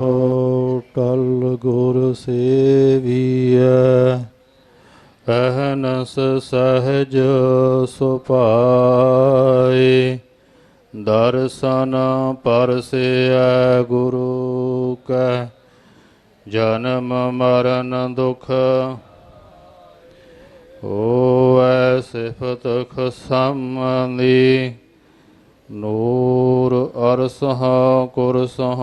ਓ ਟਲ ਗੁਰ ਸੇਵੀਐ, ਅਹਨਸ ਸਹਜ ਸੁਭਾਏ, ਦਰਸ਼ਨ ਪਰਸੈ ਗੁਰੂ ਕੈ, ਜਨਮ ਮਰਨ ਦੁਖ ਹੋਵੈ ਸਿਫਤ ਖਸਮਨੀ ਨੂਰ ਅਰਸਹ ਕੁਰਸਹ।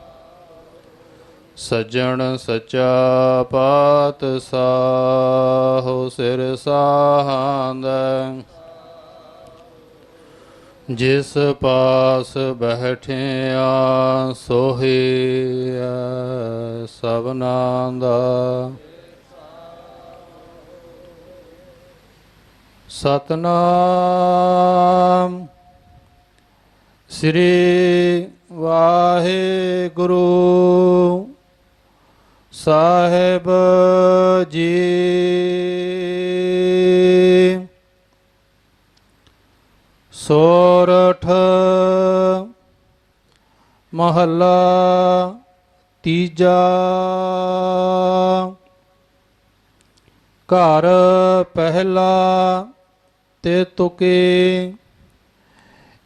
ਸੱਜਣ ਸੱਚਾ ਪਾਤਸ਼ਾਹ ਸਿਰ ਸਾਹਾਂਦਾ। ਜਿਸ ਪਾਸ ਬੈਠਿਆ ਸੋਹੀ ਸਭਨਾ ਦਾ ਸਤਨਾਮ ਸ੍ਰੀ ਵਾਹਿਗੁਰੂ। ਸਾਹਿਬ ਜੀ ਸੋਰਠ ਮਹੱਲਾ ਤੀਜਾ ਘਰ ਪਹਿਲਾ ਤੇ ਤੁਕੇ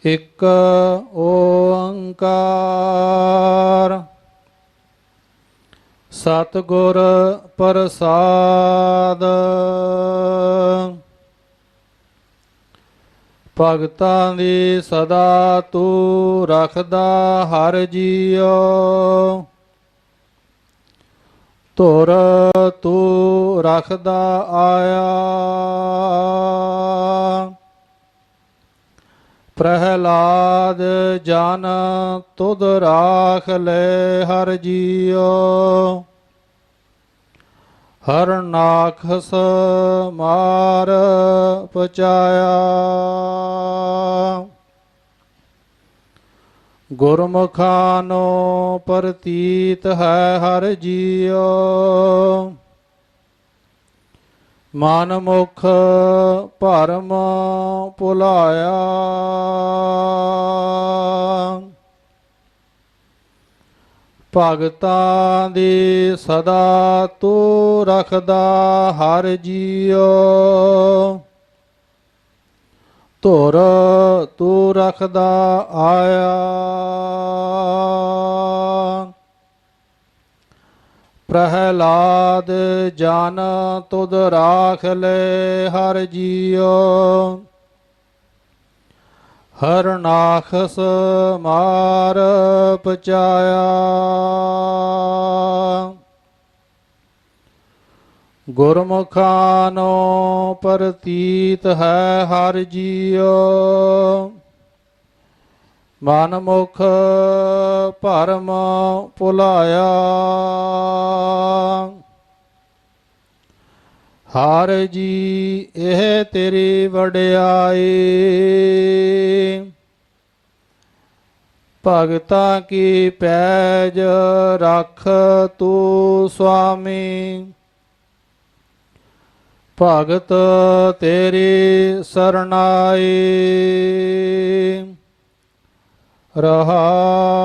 ਇੱਕ ਓੰਕਾਰ ਸਤਿਗੁਰ ਪ੍ਰਸਾਦ। ਭਗਤਾਂ ਦੀ ਸਦਾ ਤੂੰ ਰਖਦਾ ਹਰ ਜੀਉ। ਤੁਰ ਤੂੰ ਰਖਦਾ ਆਇਆ। ਪ੍ਰਹਲਾਦ ਜਨ ਤੁਧ ਰਾਖ ਲੈ ਹਰ ਜੀਉ। ਹਰ ਨਾਖਸ ਮਾਰ ਪਚਾਇਆ। ਗੁਰਮੁਖਾਨੋ ਪ੍ਰਤੀਤ ਹੈ ਹਰ ਜੀਉ। ਮਨ ਮੁਖ ਭਰਮ ਭੁਲਾਇਆ। ਭਗਤਾਂ ਦੀ ਸਦਾ ਤੂੰ ਰਖਦਾ ਹਰ ਜੀਉ। ਧੁਰ ਤੂੰ ਰਖਦਾ ਆਇਆ। ਪ੍ਰਹਲਾਦ ਜਨ ਤੁਧ ਰਾਖ ਲੈ ਹਰ ਜੀਉ। ਹਰਨਾਖਸ ਮਾਰ ਪਚਾਇਆ। ਗੁਰਮੁਖਾਨੋ ਪ੍ਰਤੀਤ ਹੈ ਹਰ ਜੀਉ। ਮਨ ਮੁਖ ਭਰਮ ਭੁਲਾਇਆ। ਹਰ ਜੀ, ਇਹ ਤੇਰੀ ਵਡਿਆਈ। ਭਗਤਾਂ ਕੀ ਪੈਜ ਰੱਖ ਤੂੰ ਸੁਆਮੀ? ਭਗਤ ਤੇਰੀ ਸਰਣਾਈ। ਰਹਾਉ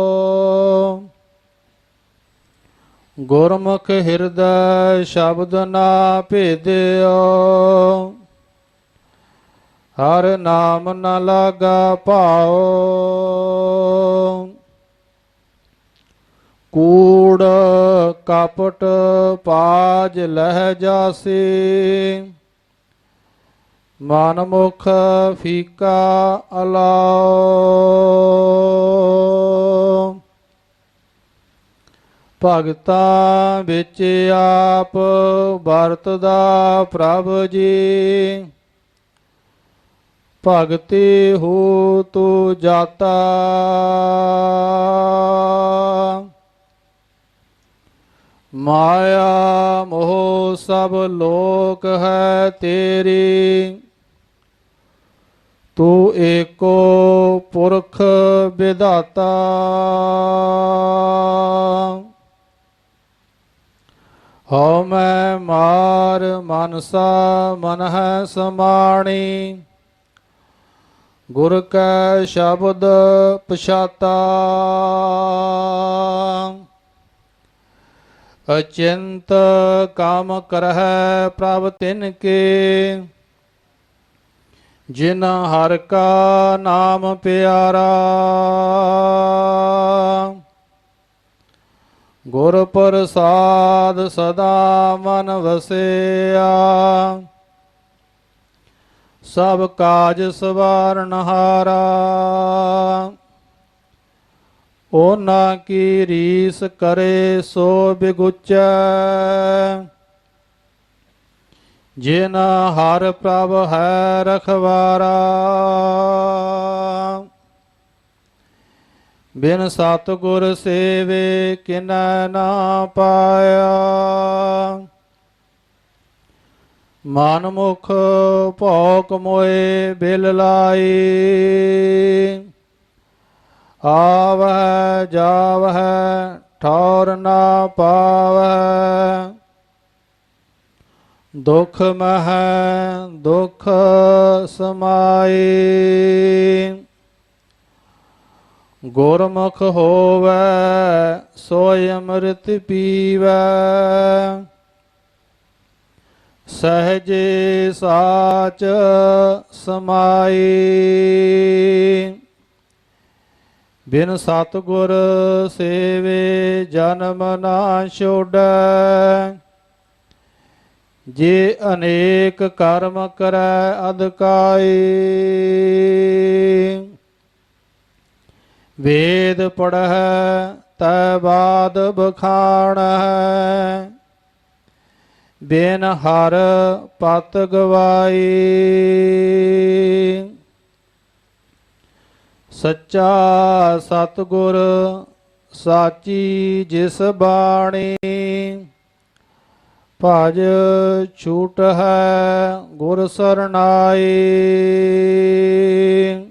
ਗੁਰਮੁਖ ਹਿਰਦੈ ਸ਼ਬਦ ਨਾ ਭੇਦਿਓ। ਹਰ ਨਾਮ ਨ ਲਾਗਾ ਭਾਉ। ਕੂੜ ਕਪਟ ਪਾਜ ਲਹਿ ਜਾਸੀ। ਮਨ ਮੁਖ ਫੀਕਾ ਅਲਾਓ ਭਗਤਾਂ ਵਿੱਚ ਆਪ ਵਰਤਦਾ ਪ੍ਰਭ ਜੀ। ਭਗਤੀ ਹੋ ਤੂ ਜਾਤਾ। ਮਾਇਆ ਮੋਹ ਸਭ ਲੋਕ ਹੈ ਤੇਰੀ। ਤੂੰ ਏਕੋ ਪੁਰਖ ਵਿਧਾਤਾ। ਹਉ ਮੈਂ ਮਾਰ ਮਨਸਾ ਮਨ ਹੈ ਸਮਾਣੀ। ਗੁਰ ਕੈ ਸ਼ਬਦ ਪਛਾਤਾ। ਅਚਿੰਤ ਕਾਮ ਕਰਹਿ ਪ੍ਰਭ ਤਿਨ ਕੇ। ਜਿਨ ਹਰ ਕਾ ਨਾਮ ਪਿਆਰਾ। ਗੁਰ ਪ੍ਰਸਾਦ ਸਦਾ ਮਨ ਵਸਿਆ। ਸਭ ਕਾਜ ਸਵਾਰਨ ਹਾਰਾ ਉਹਨਾਂ ਕੀ ਰੀਸ ਕਰੇ ਸੋ ਬਿਗੁਚੈ। ਜਿਨ ਹਰ ਪ੍ਰਭ ਹੈ ਰਖਵਾਰਾ। ਬਿਨ ਸਤਿਗੁਰ ਸੇਵੇ ਕਿਨੈ ਨਾ ਪਾਇਆ। ਮਨ ਮੁਖ ਭੋਕ ਮੋਏ ਬਿਲ ਲਾਈ। ਆਵਹਿ, ਜਾਵਹਿ, ਠੌਰ ਨਾ ਪਾਵਹਿ। ਦੁਖ ਮਹਿ, ਦੁਖ ਸਮਾਈ। ਗੁਰਮੁਖ ਹੋਵੇ, ਸੋਇ ਅੰਮ੍ਰਿਤ ਪੀਵੈ। ਸਹਜੇ ਸਾਚ ਸਮਾਈ। ਬਿਨ ਸਤਗੁਰ ਸੇਵੇ ਜਨਮ ਨਾ ਛੋੜੈ। ਜੇ ਅਨੇਕ ਕਰਮ ਕਰੈ ਅਦਕਾਈ ਵੇਦ ਪੜਹਿ, ਤੈ ਬਾਦ ਬਖਾਣਹਿ। ਬਿਨ ਹਰ ਪਤ ਗਵਾਈ। ਸੱਚਾ ਸਤਗੁਰ ਸਾਚੀ ਜਿਸ ਬਾਣੀ, ਭਜ ਛੂਟ ਹੈ ਗੁਰ ਸਰਨਾਈ।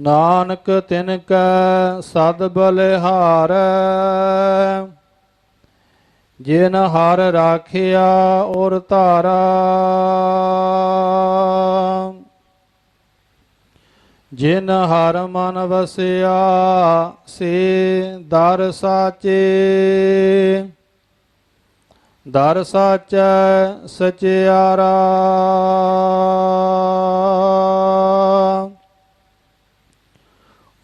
ਨਾਨਕ ਤਿਨ ਕੈ ਸਦ ਬਲਿਹਾਰ, ਜਿਨ ਹਰ ਰਾਖਿਆ ਔਰ ਧਾਰਾ। ਜਿਨ ਹਰ ਮਨ ਵਸਿਆ, ਸੇ ਦਰ ਸਾਚੇ। ਦਰ ਸਾਚੈ ਸਚਿਆਰਾ।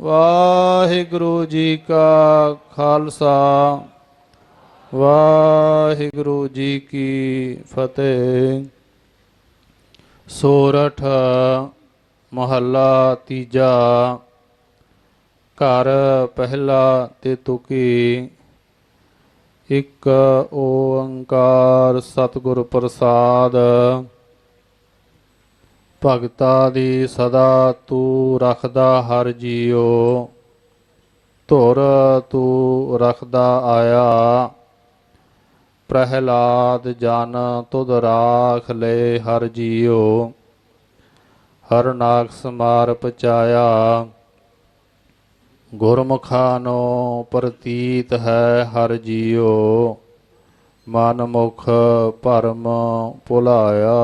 ਵਾਹਿਗੁਰੂ ਜੀ ਕਾ ਖਾਲਸਾ, ਵਾਹਿਗੁਰੂ ਜੀ ਕੀ ਫਤਿਹ। ਸੋਰਠ, ਮਹੱਲਾ ਤੀਜਾ, ਘਰ ਪਹਿਲਾ ਤੇ ਤੁਕੀ। ਇੱਕ ਓੰਕਾਰ ਸਤਿਗੁਰ ਪ੍ਰਸਾਦ ਭਗਤਾ ਦੀ ਸਦਾ ਤੂੰ ਰੱਖਦਾ ਹਰ ਜੀਓ ਧੁਰ ਤੂੰ ਰੱਖਦਾ ਆਇਆ। ਪ੍ਰਹਿਲਾਦ ਜਨ ਤੁਧ ਰਾਖ ਲੈ ਹਰ ਜੀਓ ਹਰ ਨਾਗ ਸਮਾਰ ਪਚਾਇਆ। ਗੁਰਮੁਖਾਂ ਨੂੰ ਪ੍ਰਤੀਤ ਹੈ ਹਰ ਜੀਓ ਮਨ ਮੁਖ ਭਰਮ ਭੁਲਾਇਆ।